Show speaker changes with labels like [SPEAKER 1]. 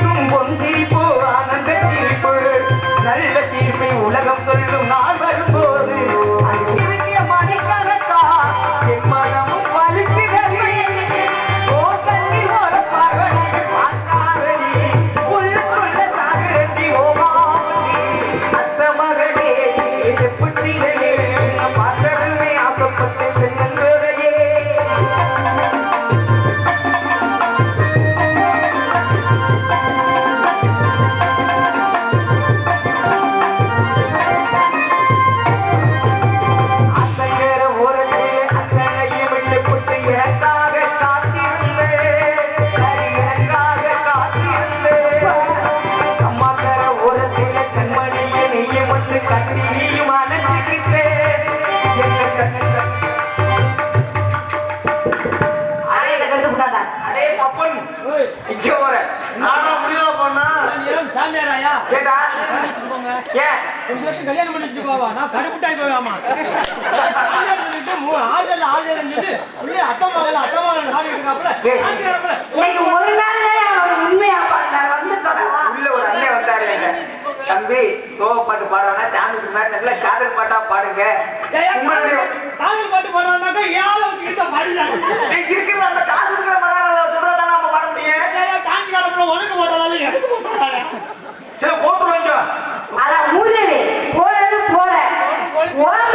[SPEAKER 1] சிரிக்கும் பொன் சிரிப்பு ஆனந்த சிரிப்பு நல்ல தீர்ப்பை உலகம் சொல்லும் நான் நிச்சயம்
[SPEAKER 2] போனா
[SPEAKER 3] சாமியாராயா?
[SPEAKER 1] கேட்டா ஏன்?
[SPEAKER 3] உங்களுக்கு கல்யாணம் பண்ணி வச்சுக்கோவா நான் கடுப்புட்டாய் போவாமா ஆள் ஆள் சொல்லி உள்ளே அத்தம்மா இல்லை அத்தம்மா நாடு
[SPEAKER 4] ஒரு நாள் உண்மையா பாடினார்.
[SPEAKER 1] உள்ள ஒரு அண்ணன் வந்தாரு தம்பி சோக பாட்டு பாடுவானா? சாமிக்கு முன்னாடி காதல் பாட்டா பாடுங்க.
[SPEAKER 3] காதல் பாட்டு பாடுவாங்க
[SPEAKER 1] இருக்கிற அந்த காசு இருக்கிற மகாராஜா
[SPEAKER 4] What?